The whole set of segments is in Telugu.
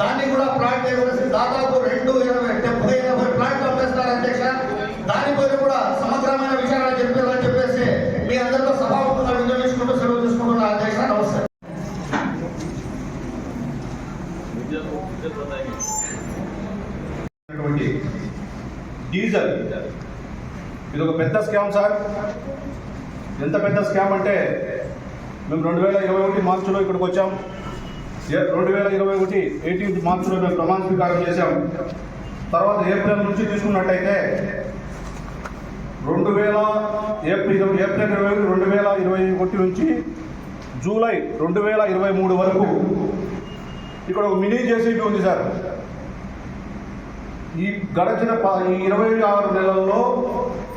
దాన్ని కూడా ప్లాట్ చేయవలసి దాదాపు రెండు ఇరవై డెబ్బై ఎనభై ప్లాట్లు అమ్మేస్తారు అధ్యక్ష. దానిపైన కూడా సమగ్రమైన విచారణ చెప్పారని చెప్పేసి మీ అందరితో సభాపతిగా వినియోగించుకుంటూ సెలవు తీసుకుంటున్నా అధ్యక్ష. నమస్తే. డీజల్. ఇది ఒక పెద్ద స్కామ్ సార్. ఎంత పెద్ద స్కామ్ అంటే మేము రెండు వేల ఇరవై ఒకటి మార్చిలో ఇక్కడికి వచ్చాం. రెండు వేల ఇరవై ఒకటి ఎయిటీన్త్ మార్చిలో మేము ప్రమాణ స్వీకారం చేశాం. తర్వాత ఏప్రిల్ నుంచి తీసుకున్నట్టయితే రెండు వేల ఏప్రిల్ ఏప్రిల్ ఇరవై ఒకటి రెండు వేల ఇరవై ఒకటి నుంచి జూలై రెండు వేల ఇరవై మూడు వరకు ఇక్కడ ఒక మినీ జేసీబీ ఉంది సార్. ఈ గడచిన ప- ఈ ఇరవై ఆరు నెలల్లో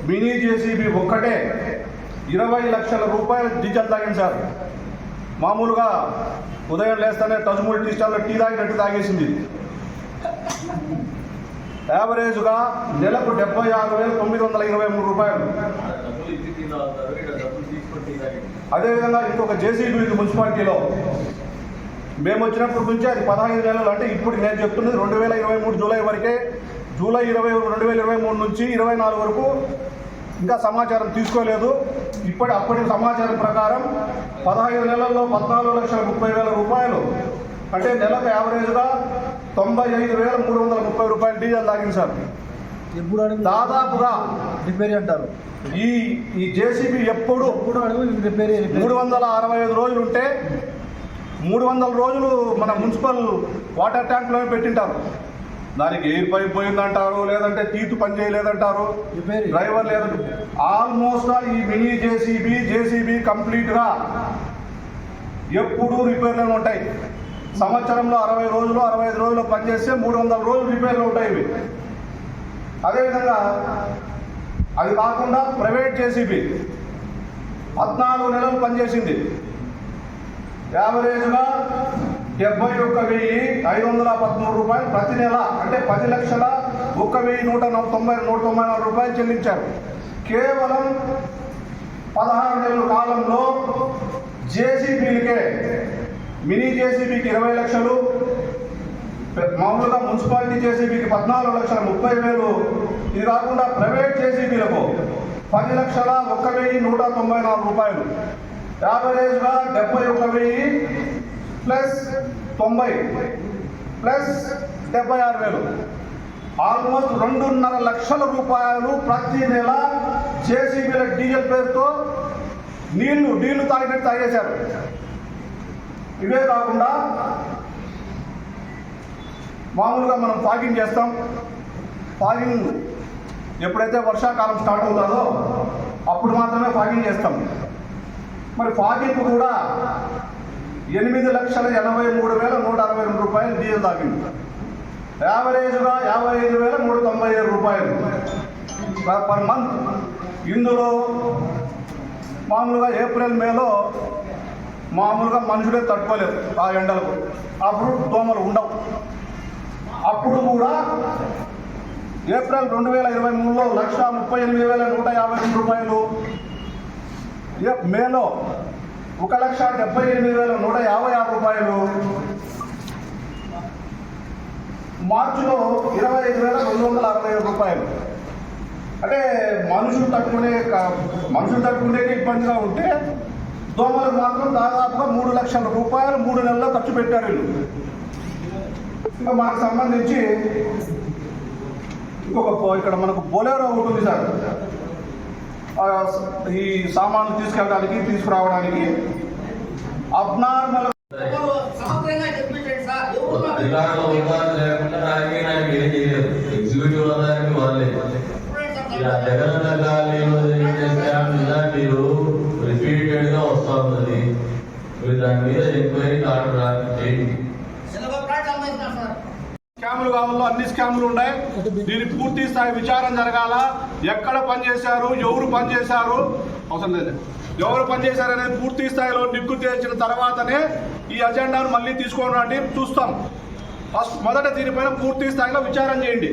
మినీ జేసీబీ ఒక్కటే ఇరవై లక్షల రూపాయల డీజిల్ తాగింది సార్. మామూలుగా ఉదయం లేస్తేనే తజుమూడి టీ స్టాల్లో టీ తాగినట్టు తాగేసింది. యావరేజ్గా నెలకు డెబ్బై ఆరు వేల తొమ్మిది వందల ఇరవై మూడు రూపాయలు. అదేవిధంగా ఇంకొక జేసీబీ ఉంది మున్సిపాలిటీలో. మేము వచ్చినప్పటి నుంచి అది పదహైదు నెలలు అంటే ఇప్పుడు నేను చెప్తున్నది రెండు వేల ఇరవై మూడు జూలై వరకే జూలై ఇరవై రెండు వేల ఇరవై మూడు నుంచి ఇరవై నాలుగు వరకు ఇంకా సమాచారం తీసుకోలేదు. ఇప్పటి అప్పటి సమాచారం ప్రకారం పదహైదు నెలల్లో పద్నాలుగు లక్షల ముప్పై వేల అంటే నెలకు యావరేజ్గా తొంభై ఐదు వేల మూడు వందల ముప్పై రూపాయలు డీజిల్ తాగింది సార్. ఎప్పుడు అడుగు? దాదాపుగా రిపేర్ అంటారు. ఈ ఈ జేసీబీ ఎప్పుడు ఎప్పుడు అడుగు? రిపేర్ మూడు వందల అరవై ఐదు రోజులు ఉంటే మూడు వందల రోజులు మన మున్సిపల్ వాటర్ ట్యాంక్లోనే పెట్టింటారు. దానికి ఎయిర్ పైప్ పోయిందంటారు లేదంటే తీతు పని చేయలేదంటారు. రిపేర్. డ్రైవర్ లేదంటే ఆల్మోస్ట్ ఆల్ ఈ మినీ జేసీబీ జేసీబీ కంప్లీట్గా ఎప్పుడూ రిపేర్లోనే ఉంటాయి. సంవత్సరంలో అరవై రోజులు అరవై ఐదు రోజులు పనిచేస్తే మూడు వందల రోజులు రిపేర్లు ఉంటాయి ఇవి. అదేవిధంగా అది కాకుండా ప్రైవేట్ జేసీబీ పద్నాలుగు నెలలు పనిచేసింది. యావరేజ్గా డెబ్బై ఒక్క వెయ్యి ఐదు వందల పదమూడు రూపాయలు ప్రతి నెల అంటే పది లక్షల ఒక్క వెయ్యి నూట తొంభై నూట తొంభై నాలుగు రూపాయలు చెల్లించారు. కేవలం పదహారు నెలల కాలంలో జేసీబీలకే మినీ జేసీబీకి ఇరవై లక్షలు మామూలుగా మున్సిపాలిటీ జేసీబీకి పద్నాలుగు లక్షల ముప్పై వేలు. ఇది కాకుండా ప్రైవేట్ జేసీబీలకు పది లక్షల ఒక్క వెయ్యి నూట తొంభై నాలుగు రూపాయలు. యావరేజ్గా డెబ్బై ఒక వెయ్యి ప్లస్ తొంభై ప్లస్ డెబ్బై ఆరు వేలు. ఆల్మోస్ట్ రెండున్నర లక్షల రూపాయలు ప్రతి నెల జేసీబీల డీజిల్ పేరుతో నీళ్ళు నీళ్ళు తాగినట్టు తాగేశారు. ఇవే కాకుండా మామూలుగా మనం ఫాగింగ్ చేస్తాం. ఫాగింగ్ ఎప్పుడైతే వర్షాకాలం స్టార్ట్ అవుతుందో అప్పుడు మాత్రమే ఫాగింగ్ చేస్తాం. మరి ఫాగింగ్ కూడా ఎనిమిది లక్షల ఎనభై మూడు వేల నూట అరవై రెండు రూపాయలు డీజిల్ తాగింది యావరేజ్గా యాభై ఐదు వేల నూట తొంభై ఏడు రూపాయలు. పర్- పర్ మంత్ ఇందులో మామూలుగా ఏప్రిల్ మేలో మామూలుగా మనుషులే తట్టుకోలేరు ఆ ఎండలకు. అప్పుడు దోమలు ఉండవు. అప్పుడు కూడా ఏప్రిల్ రెండు వేల ఇరవై మూడులో లక్ష ముప్పై ఎనిమిది వేల నూట యాభై రెండు రూపాయలు. ఏ- మేలో ఒక లక్ష డెబ్బై ఎనిమిది వేల నూట యాభై ఆరు రూపాయలు. మార్చిలో ఇరవై ఐదు వేల రెండు వందల అరవై ఏడు రూపాయలు. అంటే మనుషులు తట్టుకునే మనుషులు తట్టుకునే ఇబ్బందిగా ఉంటే దోమలకు మాత్రం దాదాపుగా మూడు లక్షల రూపాయలు మూడు నెలల్లో ఖర్చు పెట్టారు వీళ్ళు. ఇంకా మనకు సంబంధించి ఇంకొక ఇక్కడ మనకు బొలేరో ఒకటి ఉంది సార్. ఈ సామాన్లు తీసుకెళ్ళడానికి తీసుకురావడానికి అబ్నార్మల్ సమగ్రంగా చెప్పించండి సార్ అవుతుంది మీరు దాని మీద ఎంక్వైరీ ఆర్డర్ చేయండి. స్కాములు కావాలో అన్ని స్కాములు ఉన్నాయి దీని పూర్తి స్థాయి విచారం జరగాల? ఎక్కడ పనిచేశారు? ఎవరు పనిచేశారు? అవసరం లేదు. ఎవరు పనిచేశారు అనేది పూర్తి స్థాయిలో నిక్కు చేసిన తర్వాతనే ఈ అజెండాను మళ్ళీ తీసుకోవడానికి చూస్తాం. ఫస్ట్ మొదట దీనిపైన పూర్తి స్థాయిలో విచారం చేయండి.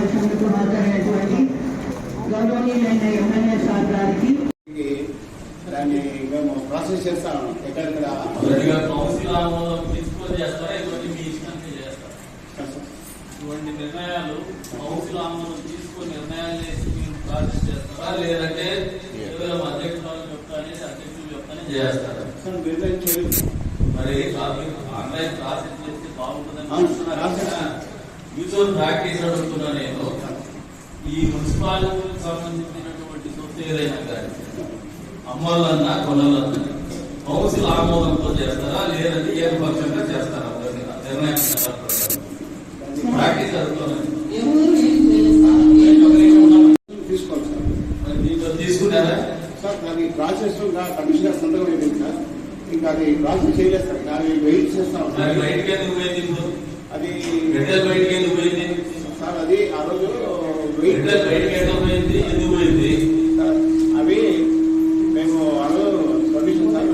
కౌన్సిల్ సమావేశానికి హాజరైనటువంటి గౌరవనీయులైన ఎమ్మెల్యే సార్ గారికి దాన్ని మేము ప్రాసెస్ చేస్తాము ఎక్కడెక్కడ మొదటిగా కౌన్సిల్ ఆమోదం తీసుకొని చేస్తారా ఇటువంటి మీ ఇష్టానికి చేస్తారా ఇటువంటి నిర్ణయాలు కౌన్సిల్ ఆమోదం తీసుకొని నిర్ణయాలు చేసి మీరు ప్రాసెస్ చేస్తారా లేదంటే కేవలం అధ్యక్షులు చెప్తా అనేది అధ్యక్షులు చెప్తానే చేస్తారా సార్ నిర్ణయం చేయలేదు మరి కాపీ- ఆన్లైన్ ప్రాసెస్ చేస్తే బాగుంటుందని మ్యూచువల్ ప్రాక్టీస్ అడుగుతున్నా నేను ఈ మున్సిపాలిటీకి సంబంధించినటువంటి సొత్తు ఏదైనా కానీ అమ్మాలన్నా కొనాలన్నా కౌన్సిల్ ఆమోదంతో చేస్తారా? లేదంటే ఏకపక్షంగా చేస్తారా? నిర్ణయం ప్రాక్టీస్ అడుగుతున్నాను ఏం సార్ తీసుకున్నారా సార్ దాని ప్రాసెస్ ఇంకా కమిషనర్ సంతకం అయిపోయింది సార్. ఇంకా అది ప్రాసెస్ చేయలేదు సార్. దాన్ని వెయిట్ చేస్తాం అది బిడ్డలు బయటికి ఎందుకు పోయింది? సార్ అది ఆ రోజు బిడ్డలు బయటికి ఎందుకు పోయింది? ఎందుకు పోయింది? అవి మేము ఆ రోజు పర్మిషన్ సార్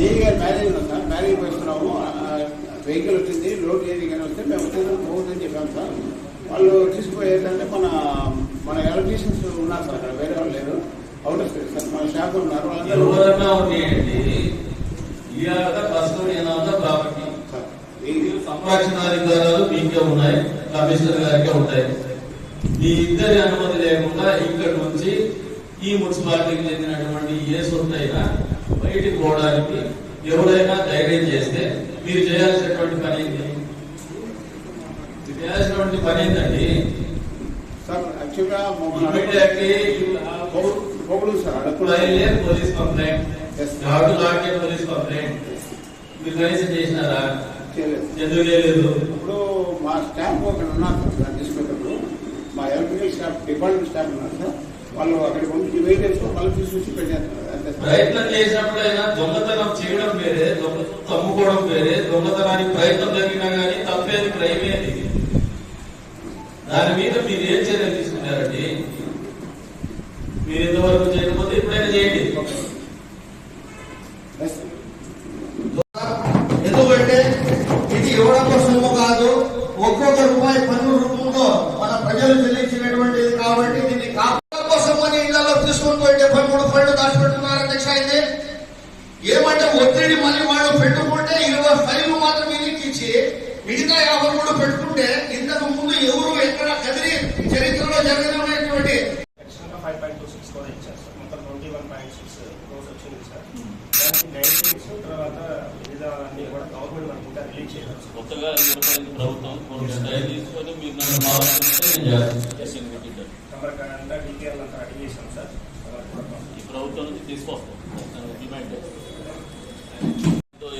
ఏ గారు బ్యారేజ్ ఉన్నాం సార్ బ్యారేజ్ పోయిస్తున్నాము వెహికల్ వచ్చింది రోడ్ ఏది కానీ వస్తే మేము వచ్చేది పోతుందని చెప్పాము సార్. వాళ్ళు తీసుకుపోయేదంటే మన మన ఎలక్ట్రీషియన్స్ ఉన్నారు సార్ అక్కడ వేరే వాళ్ళు లేరు. అవుట్ ఆఫ్ సార్ మన షాప్ ఉన్నారు వాళ్ళందరూ ఎవరన్నా ఉన్నాయండి. కస్టోడియన్ ఆఫ్ ద ప్రాపర్టీ ఈ సంరక్షణాధికారాలు మీకే ఉన్నాయి కమిషనర్ గారికే ఉంటాయి. ఈ ఇద్దరి అనుమతి లేకుండా ఇక్కడ నుంచి ఈ మున్సిపాలిటీకి చెందినటువంటి ఏ సొత్తు అయినా బయటికి పోవడానికి ఎవరైనా ధైర్యం చేస్తే మీరు చేయాల్సినటువంటి పని ఏంటి? మీరు చేయాల్సినటువంటి పని ఏంటండి? పోలీస్ కంప్లైంట్ పోలీస్ కంప్లైంట్ మీరు కనీసం చేసినారా? చేయలేదు. ఇప్పుడు మా స్టాఫ్ అక్కడ ఉన్నారు తీసుకున్నప్పుడు మా ఎలక్ట్రికల్ స్టాఫ్ డిపార్ట్మెంట్ స్టాఫ్ ఉన్నారు సార్. వాళ్ళు అక్కడికి పంపించి వెయిట్ వాళ్ళు తీసుకొచ్చి పెట్టారు అంతే సార్. ప్రయత్నం చేసినప్పుడైనా దొంగతనం చేయడం వేరే దొంగతనం అమ్ముకోవడం వేరే దొంగతనానికి ప్రయత్నం జరిగినా కానీ తప్పేది క్రైమ్ ఏది దాని మీద మీరు ఏం చర్యలు తీసుకున్నారండి? మీరు ఇంతవరకు చేయకపోతే ఇప్పుడైనా చేయండి ఎస్ సార్. ఎందుకంటే ఇది ఇవ్వడం సొమ్ము కాదు ఒక్కొక్క రూపాయి పన్ను రూపంలో మన ప్రజలు చెల్లించినటువంటిది కాబట్టి దీన్ని కాపాడ కోసం అని ఇళ్ళలో తీసుకొని పోయి డెబ్బై మూడు ఫండ్లు దాచిపెట్టుకున్నారు అధ్యక్ష ఇది ఏమంటే ఒత్తిడి మళ్ళీ వాళ్ళు పెట్టుకుంటే ఇరవై ఫైవ్ మాత్రం వీళ్ళకి ఇచ్చి మిగతా యాభై మూడు పెట్టుకుంటే ఇంతకు ముందు ఎవరు ఎక్కడ కదిలి చరిత్రలో జరగనటువంటి extra five point two six కూడా ఇచ్చారు సార్ మొత్తం twenty one point six crores వచ్చింది సార్ దానికి గైడ్లైన్స్ తర్వాత విధానాలన్నీ కూడా గవర్నమెంట్ మనకి ఇంకా రిలీజ్ చేయలేదు సార్. కొత్తగా ఏర్పడింది ప్రభుత్వం కొన్ని దయ తీసుకొని మీరు నన్ను బాగుంటే నేను చేస్తాను తమరికి అంతా డీటెయిల్ అంతా అడిగేసాం సార్ తమరికి కూడా పంపించాం. ఈ ప్రభుత్వం నుంచి తీసుకొస్తాం డిమాండ్తో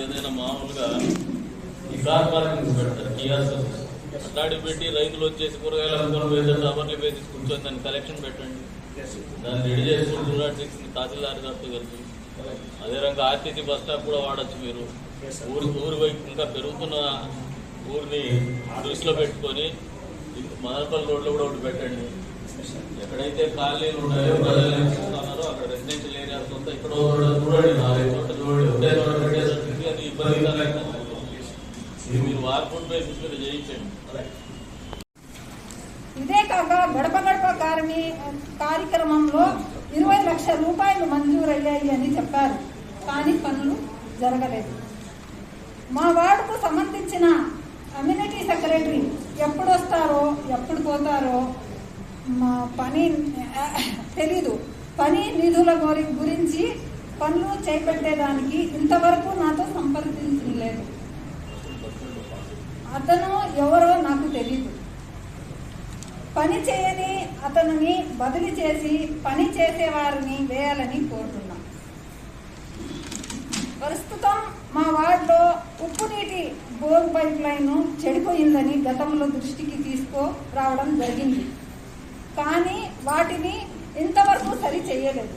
ఏదైనా మామూలుగా ఈ కార్ పార్కింగ్ పెడతారు కియాస్ అట్లాంటి పెట్టి రైతులు వచ్చేసి కూరగాయలు అమ్ముకొని పోతే టవర్లు వేసి కూర్చొని దాన్ని కలెక్షన్ పెట్టండి. దాన్ని రెడీ చేసుకుని చూడాల్సింది తహసీల్దార్ గారితో కలిసి అదే ఆర్టీసీ బస్ స్టాప్ కూడా వాడచ్చు మీరు. ఊరు ఊరు వైపు ఇంకా పెరుగుతున్న ఊరిని దృష్టిలో పెట్టుకొని మదనపల్లి రోడ్లో కూడా ఒకటి పెట్టండి. ఎక్కడైతే కాలనీలు ఉన్నాయో ప్రజలు ఏరియాస్ ఒక చోట మీరు చేయించండి ఇదే కాక గడప గడప కార్మి కార్యక్రమంలో ఇరవై లక్షల రూపాయలు మంజూరయ్యాయి అని చెప్పారు. కానీ పనులు జరగలేదు. మా వార్డుకు సంబంధించిన కమ్యూనిటీ సెక్రటరీ ఎప్పుడు వస్తారో ఎప్పుడు పోతారో మా పని తెలీదు. పని నిధుల గురించి పనులు చేపట్టేదానికి ఇంతవరకు నాతో సంప్రదించలేదు. అతను ఎవరో నాకు తెలియదు పని చేయని అతనిని బదిలీ చేసి పని చేసేవారిని వేయాలని కోరుతున్నాం. ప్రస్తుతం మా వార్డులో ఉప్పు నీటి బోర్ పైప్ లైన్ చెడిపోయిందని గతంలో దృష్టికి తీసుకురావడం జరిగింది. కానీ వాటిని ఇంతవరకు సరి చేయలేదు.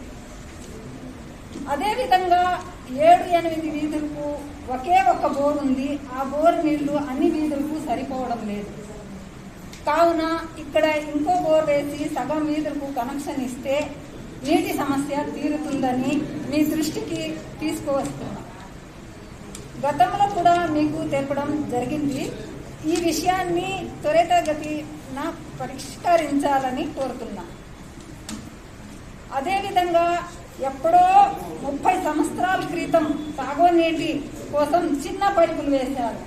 అదేవిధంగా ఏడు ఎనిమిది వీధులకు ఒకే ఒక్క బోర్ ఉంది. ఆ బోర్ నీళ్ళు అన్ని వీధులకు సరిపోవడం లేదు. కావున ఇక్కడ ఇంకో బోర్ వేసి సగం వీధులకు కనెక్షన్ ఇస్తే నీటి సమస్య తీరుతుందని మీ దృష్టికి తీసుకువస్తున్నా. గతంలో కూడా మీకు తెలపడం జరిగింది. ఈ విషయాన్ని త్వరితగతిన పరిష్కరించాలని కోరుతున్నాను అదేవిధంగా ఎప్పుడో ముప్పై సంవత్సరాల క్రితం తాగునీటి కోసం చిన్న పైపులు వేశారు.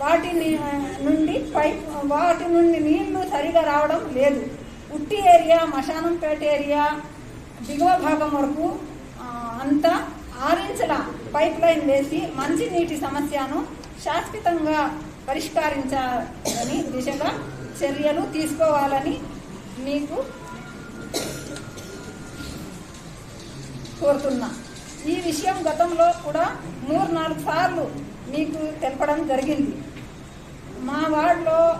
వాటి నుండి పైప్ వాటి నుండి నీళ్ళు సరిగా రావడం లేదు. ఉట్టి ఏరియా మశానంపేట ఏరియా దిగువ భాగం వరకు అంతా ఆరించల పైప్ లైన్ వేసి మంచినీటి సమస్యను శాశ్వతంగా పరిష్కరించాలని దిశగా చర్యలు తీసుకోవాలని మీకు కోరుతున్నా. ఈ విషయం గతంలో కూడా మూడు నాలుగు సార్లు మీకు తెలపడం జరిగింది. మా వార్డులో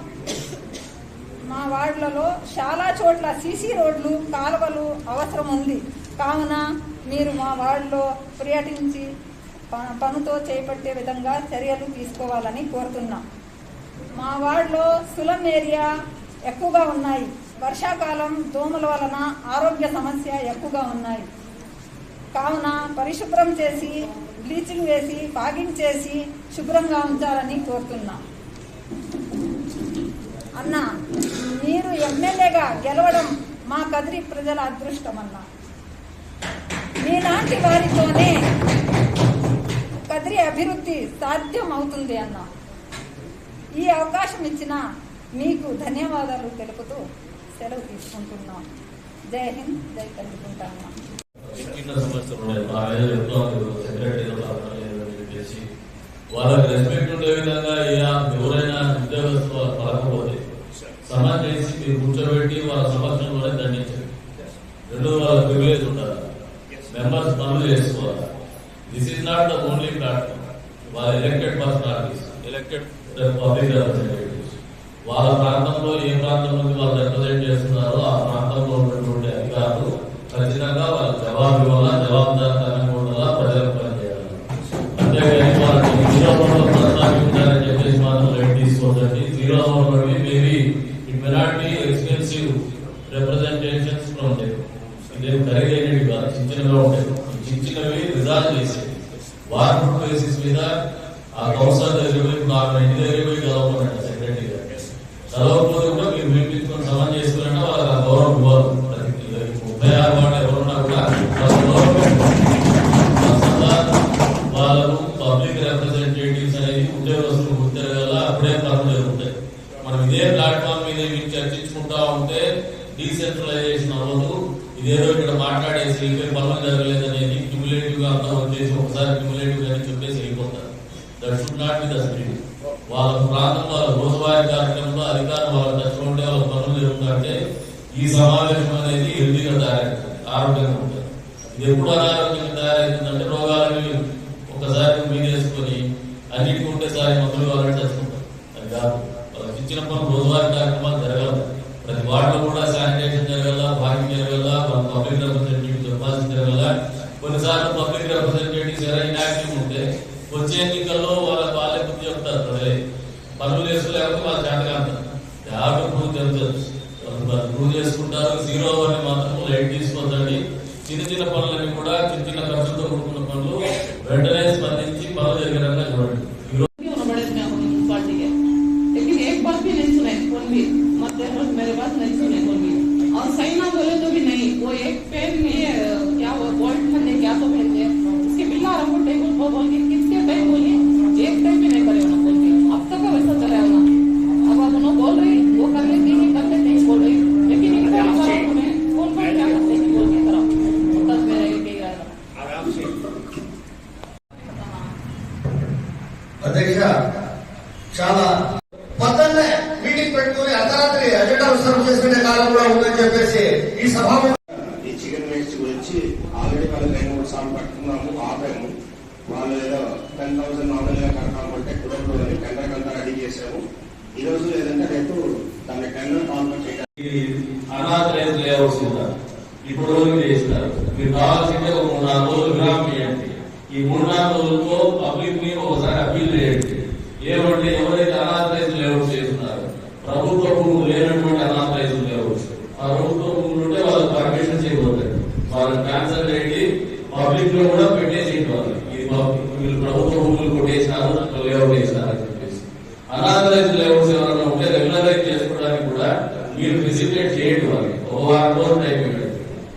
మా వార్డులలో చాలా చోట్ల సీసీ రోడ్లు కాలువలు అవసరం ఉంది. కావున మీరు మా వార్డులో పర్యటించి ప- పనుతో చేపట్టే విధంగా చర్యలు తీసుకోవాలని కోరుతున్నాం. మా వార్డులో సులం ఏరియా ఎక్కువగా ఉన్నాయి. వర్షాకాలం దోమల వలన ఆరోగ్య సమస్య ఎక్కువగా ఉన్నాయి. కావున పరిశుభ్రం చేసి బ్లీచింగ్ వేసి ఫాగింగ్ చేసి శుభ్రంగా ఉంచాలని కోరుతున్నాం. అన్న మీరు ఎమ్మెల్యేగా గెలవడం మా కదిరి ప్రజల అదృష్టం అన్న మీలాంటి వారితోనే కదిరి అభివృద్ధి సాధ్యం అవుతుంది అన్న. ఈ అవకాశం ఇచ్చిన మీకు ధన్యవాదాలు తెలుపుతూ సెలవు తీసుకుంటున్నాం. జై హింద్ జై కలుపుకుంటా అన్నా. చిన్న సమస్యలు ఉన్నాయి. మా మీద చెప్తాను సెక్రటరీ అని చెప్పేసి. వాళ్ళకి రెస్పెక్ట్ ఉండే విధంగా ఇక ఎవరైనా ఉద్యోగస్తులు పడకపోతే పలకపోతే సమాజ్ చేసి మీరు కూర్చోబెట్టి వాళ్ళ సమక్షంలోనే దండించండి రెండు వాళ్ళ ప్రివిలేజ్ ఉండాలి. మెంబర్స్ పనులు చేసుకోవాలి. This is not the only platform వాళ్ళ elected personalities elected public representatives వాళ్ళ ప్రాంతంలో ఏ ప్రాంతం నుంచి వాళ్ళు రిప్రజెంట్ చేస్తున్నారో ఆ ఖచ్చితంగా వాళ్ళ జవాబు ఇవ్వాలా? జవాబుదారితనంగా కూడా ప్రజలకు పనిచేయాలి అంతేకాని వాళ్ళకి జీరో ఓవర్లో ప్రస్తావించాలని చెప్పేసి మాత్రం లైట్ తీసుకోవద్దండి. జీరో ఓవర్లో maybe it may not be expensive రిప్రజెంటేషన్స్లో ఉంటాయి. ఇదేం ఖరీదైనవి కాదు చిన్న చిన్నగా ఉంటాయి. ఈ చిన్న చిన్నవి రిజాల్వ్ చేసేవి వార్డ్ బేసిస్ మీద ఆ కౌన్సిల్ దగ్గర నాకు ఇంటి దగ్గర పోయి చదవకుండా సెక్రటరీ గారు. చదవకపోతే కూడా మీరు వినిపించుకొని సమన్ చేసుకున్నా వాళ్ళకి ఆ గౌరవం రోజువారీ కార్యక్రమాలు జరగాలి ప్రతి వార్డులో కూడా శానిటేషన్ జరగల పార్కింగ్ జరగల వాళ్ళ పబ్లిక్ రిప్రజెంటేటివ్ చెప్పాల్సి జరగల. కొన్నిసార్లు పబ్లిక్ రిప్రజెంటేటివ్స్ ఎలా ఇన్యాక్టివ్ ఉంటే వచ్చే ఎన్నికల్లో వాళ్ళ వాళ్ళే బుద్ధి చెప్తారు ప్రజలే. పనులు చేసుకోలేకపోతే వాళ్ళ చేతగా ఏమంటే ఎవరైతే అనాథరైజ్ లేఅవుట్ చేస్తున్నారు ప్రభుత్వ భూములు లేనటువంటి అనాథరైజ్ లేఅవుట్స్ ఆ ప్రభుత్వ భూములు ఉంటే వాళ్ళు పర్మిషన్ చేయబోతారు. వాళ్ళని క్యాన్సల్ చేయండి పబ్లిక్లో కూడా పెట్టేసేయండి వాళ్ళు ఇది పబ్- వీళ్ళు ప్రభుత్వ భూములు కొట్టేసినారు లేఅవుట్ వేసినారు అని చెప్పేసి అనాథరైజ్ లేఅవుట్స్ ఎవరైనా ఉంటే రెగ్యులరైజ్ చేసుకోవడానికి కూడా మీరు ఫెసిలిటేట్ చేయండి వాళ్ళకి ఒక వారం రోజులు టైం ఇవ్వండి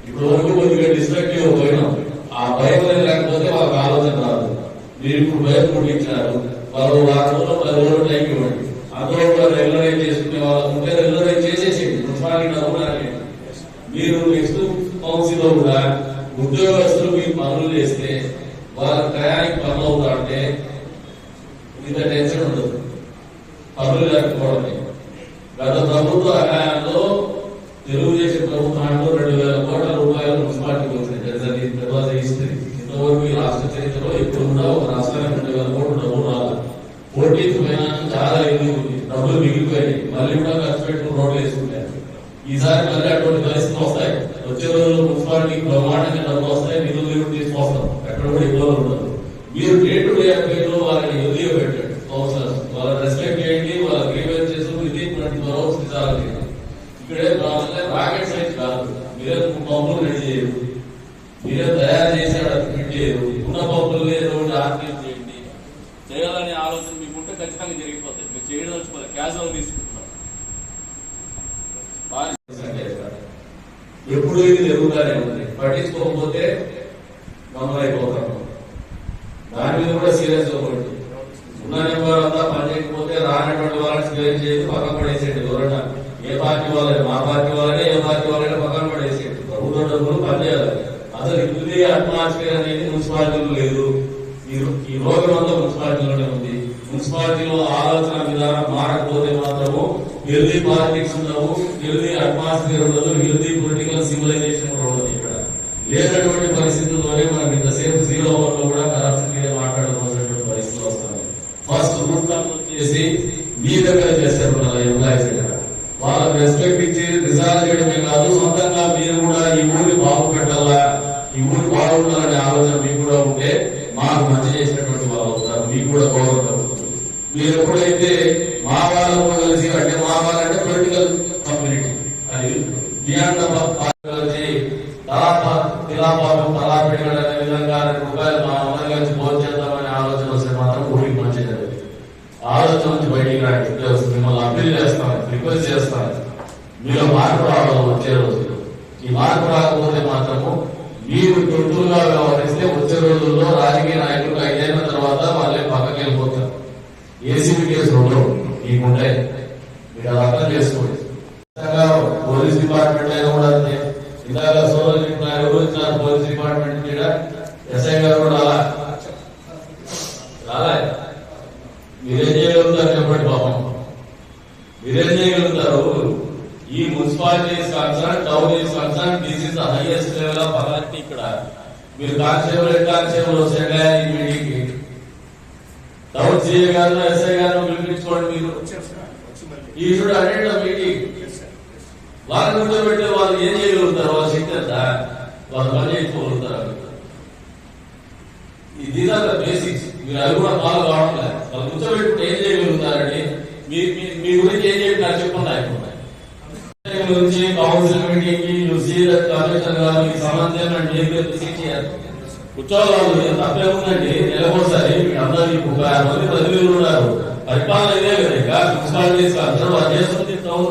ఇప్పుడు వరకు కొద్దిగా డిస్ట్రక్టివ్ పోయినాం ఆ భయం అనేది లేకపోతే వాళ్ళకి ఆలోచన రాదు మీరు ఇప్పుడు భయం పుట్టించారు వాళ్ళు వారం రోజులు పది రోజులు టైం ఇవ్వండి అందులో కూడా రెగ్యులరైజ్ చేసుకునే వాళ్ళకు ఉంటే రెగ్యులరైజ్ చేసేసేయండి మున్సిపాలిటీ డబ్బులు రాలేదు. మీరు నెక్స్ట్ కౌన్సిల్లో కూడా ఉద్యోగస్తులు మీరు పనులు చేస్తే వాళ్ళ టయానికి పనులు అవుతా అంటే ఇంత ఉండదు పనులు లేకపోవడమే గత ప్రభుత్వ హయాంలో తెలుగుదేశం ప్రభుత్వంలో రెండు వేల కోట్ల రూపాయలు మున్సిపాలిటీకి వచ్చినాయి. హిస్టరీ ఇంతవరకు ఈ రాష్ట్ర చరిత్రలో ఎప్పుడు కూడా ఒక రాష్ట్రానికి రెండు వేల కోట్ల డబ్బులు రాలేదు ఫోర్టీన్త్ ఫైనాన్స్ చాలా ఎక్కువ డబ్బులు మిగిలిపోయాయి మళ్ళీ కూడా ఖర్చు పెట్టుకుని రోడ్లు వేసుకుంటారు. ఈసారి మళ్ళీ అటువంటి పరిస్థితులు వస్తాయి. వచ్చే రోజుల్లో మున్సిపాలిటీకి బ్రహ్మాండంగా డబ్బులు వస్తాయి. నిధులు తీసుకొస్తాం. ఎక్కడ కూడా ఇబ్బందులు ఉండదు. మీరు డే టు డే అఫేర్లో వాళ్ళని ఎదురు పెట్టారు కౌన్సిలర్స్ వాళ్ళ రెస్పెక్ట్ చేయండి వాళ్ళ గ్రీవెన్స్ చేసి విధి ట్వంటీ ఫోర్ అవర్స్ రిజాల్వ్ చేయండి ఇక్కడే రాకెట్ సైన్స్ కాదు మీరే పంపులు రెడీ చేయరు మీరే తయారు చేసి అక్కడ ఫిట్ చేయరు ఉన్న పంపులు ఏదో ఒకటి ఆర్గనైజ్ చేయండి చేయాలనే ఆలోచన మీకు ఉంటే ఖచ్చితంగా జరిగిపోతాయి మీరు చేయదలుచుకోవాలి క్యాజువల్ తీసుకుంటున్నారు. ఎప్పుడు ఇది జరుగుతానే ఉంది. పట్టించుకోకపోతే గమనైపోతాం దాని మీద కూడా సీరియస్ అవ్వండి ఉన్న నెంబర్ అంతా పనిచేయకపోతే రానటువంటి వాళ్ళని స్క్వేర్ చేసి పక్కన పడేసేయండి ఎవరన్నా ఏ పార్టీ వాళ్ళని మా పార్టీ వాళ్ళని ఏ పార్టీ వాళ్ళని పక్కన పడేసేయండి ప్రభుత్వ డబ్బులు పనిచేయాలి అసలు ఇది అట్మాస్ఫియర్ అనేది మున్సిపాలిటీలో లేదు ఈ రో- ఈ రోగం అంతా మున్సిపాలిటీలోనే ఉంది మున్సిపాలిటీలో ఆలోచన విధానం మారకపోతే మాత్రము హెల్దీ పాలిటిక్స్ ఉండవు హెల్దీ అట్మాస్ఫియర్ ఉండదు హెల్దీ పొలిటికల్ సివిలైజేషన్ కూడా ఉండదు ఇక్కడ లేనటువంటి పరిస్థితుల్లోనే మనం ఇంతసేపు జీరో ఓవర్లో కూడా కరప్షన్ మీద మాట్లాడుకోవాల్సినటువంటి పరిస్థితులు వస్తున్నాయి ఫస్ట్ చెప్పేసి మీ దగ్గర చేస్తారు మన ఎంప్లాయీస్ దగ్గర. వాళ్ళకి రెస్పెక్ట్ ఇచ్చి రిజాల్వ్ చేయడమే కాదు సొంతంగా మీరు కూడా ఈ ఊరిని బాగు పెట్టాలా ఈ ఊరు బాగుండాలనే ఆలోచన మీకు కూడా ఉంటే మాకు మంచి చేసినటువంటి వాళ్ళు అవుతారు మీకు కూడా గౌరవం కలుగుతుంది మీరు ఎప్పుడైతే మా వాళ్ళతో కలిసి అంటే మా వాళ్ళంటే పొలిటికల్ కమ్యూనిటీ అది బియాండ్ కలిసి తలా తిలాపాపం తలా పెరగడం అనే విధంగా రెండు రూపాయలు మా అమ్మని కలిసి భోజనం చేద్దామనే ఆలోచన వస్తే మాత్రం ఊరికి మంచి జరుగుతుంది ఆలోచన నుంచి బయటికి రాండి ఇప్పుడే వస్తుంది మిమ్మల్ని అప్పీల్ చేస్తాను రిక్వెస్ట్ చేస్తాను మీలో మార్పు రావడం వచ్చే రోజు. ఈ మార్పు రాకపోతే మాత్రము మీరు తొట్టులుగా వ్యవహరిస్తే వచ్చే రోజుల్లో రాజకీయ నాయకులు ఐదైన తర్వాత వాళ్ళే పక్కకి వెళ్ళిపోతారు. ఏసీబీ కేసులు మీకు ఉంటాయి మీరు అర్థం చేసుకోండి. పోలీస్ డిపార్ట్మెంట్ అయినా కూడా అంతే. ఇందాక సోదరు చెప్పినారు ఎవరు ఇచ్చినారు పోలీస్ డిపార్ట్మెంట్ మీద ఎస్ఐ గారు కూడా రాలా రాలే మీరేం చేయగలుగుతారు చెప్పండి పాపం మీరేం చేయగలుగుతారు ఈ municipality is concern town is concern this is the highest level of authority ఇక్కడ మీరు కానిస్టేబుల్ హెడ్ కానిస్టేబుల్ వస్తే ఈ మీటింగ్కి టౌన్ సీఏ గారు ఎస్ఐ గారు పిలిపించుకోండి మీరు వచ్చారు సార్ వచ్చి మళ్ళీ ఈ షుడ్ అటెండ్ మీటింగ్ వాళ్ళని కూర్చోబెట్టి వాళ్ళు ఏం చేయగలుగుతారు వాళ్ళ శక్తి ఎంత వాళ్ళు పని చేసుకోగలుగుతారు దీస్ ఆర్ ద బేసిక్స్ మీరు అవి కూడా ఫాలో కావడం లేదు. వాళ్ళు కూర్చోబెట్టుకుంటే ఏం చేయగలుగుతారండి? మీ మీ- గురించి ఏం చెప్పినారు చెప్పండి అయిపోయింది గురించి కౌన్సిల్ మీటింగ్కి యూ సీ ద కమిషనర్ గారు మీకు సంబంధం అంటే ఏం చేయాలి? కూర్చోవాలి తప్పే ఉందండి? నెలకోసారి అందరికీ ముప్పై ఆరు మంది ప్రతినిధులు ఉన్నారు. పరిపాలన ఇదే కదా ఇక. మున్సిపాలిటీ అందరూ అది చేస్తుంది టౌన్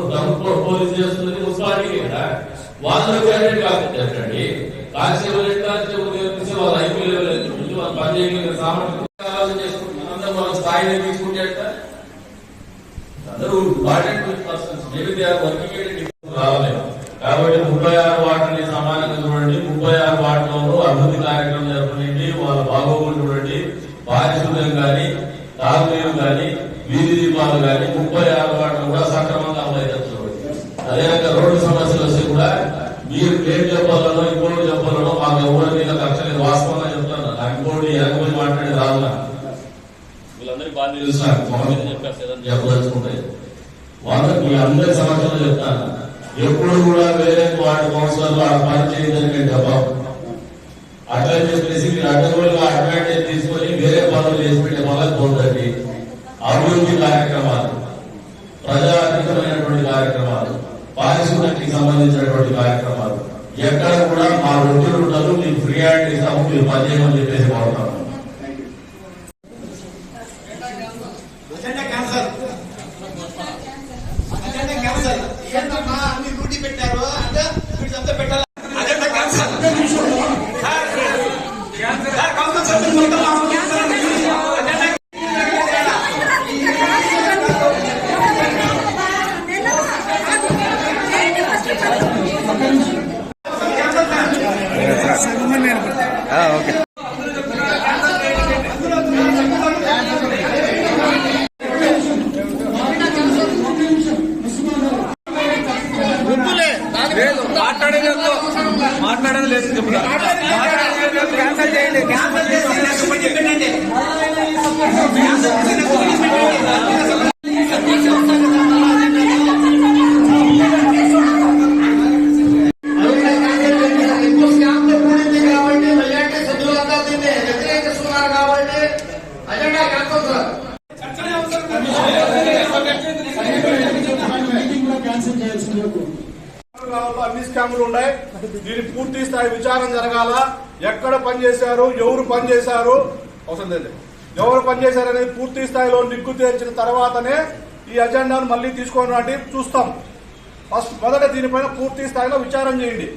పోలీస్ చేస్తుంది మున్సిపాలిటీ కదా. వాళ్ళు క్యాండిడేట్ కాకపోతే కాన్స్టేబుల్ కానిస్టేబుల్ హెడ్ వాళ్ళు ఐపీ లెవెల్ చేయగలిగిన సామర్థ్యం అందరూ వాళ్ళ స్థాయిని తీసుకుంటే అందరూ important persons. Maybe they are working కాబట్టి ముప్పై ఆరు వాటిని సమానంగా చూడండి. ముప్పై ఆరు వాటిలో అభివృద్ధి కార్యక్రమం జరపండి వాళ్ళ బాగోగులు చూడండి. పారిశుద్ధ్యం కానీ తాగునీరు కానీ వీధి దీపాలు కానీ ముప్పై ఆరు వాటిని కూడా సక్రమంగా అమలవుతారు చూడండి. అదేవిధంగా రోడ్డు సమస్యలు వస్తే కూడా మీరు ఏం చెప్పాలనో ఇంకోటి చెప్పాలనో మాకు ఎవరి మీద కక్ష లేదు. వాస్తవం నాకు ఇంకోటి ఎనకపోయి మాట్లాడి రాదు నాకు వీళ్ళందరికీ బాగా తెలుసు నాకు మొహం మీద చెప్పేసి ఏదైనా చెప్పదలుచుకుంటే వాళ్ళకి మీ అందరి సమక్షంలో చెప్తాను ఎప్పుడు కూడా వేరే వాటి కౌన్సిలర్లు ఆ పని చేయడానికి డబ్బా అట్లా చెప్పేసి మీరు అడ్డగోలుగా అడ్వాంటేజ్ తీసుకొని వేరే పనులు చేసి పెట్టే వల్ల పోతుంది అభివృద్ధి కార్యక్రమాలు ప్రజాహితమైనటువంటి కార్యక్రమాలు పారిశుద్ధ్యానికి సంబంధించినటువంటి కార్యక్రమాలు ఎక్కడ కూడా మా వృత్తులు ఉండదు మీకు ఫ్రీ హ్యాండ్ ఇస్తాము మీరు చెప్పేసి కోరుతాము ఎక్కువ చేశారు ఎవరు పనిచేశారు అవసరం లేదు. ఎవరు పనిచేశారు అనేది పూర్తి స్థాయిలో నిగ్గు తేల్చిన తర్వాతనే ఈ అజెండాను మళ్ళీ తీసుకోవడం చూస్తాం. ఫస్ట్ మొదట దీనిపైన పూర్తి స్థాయిలో విచారం చేయండి.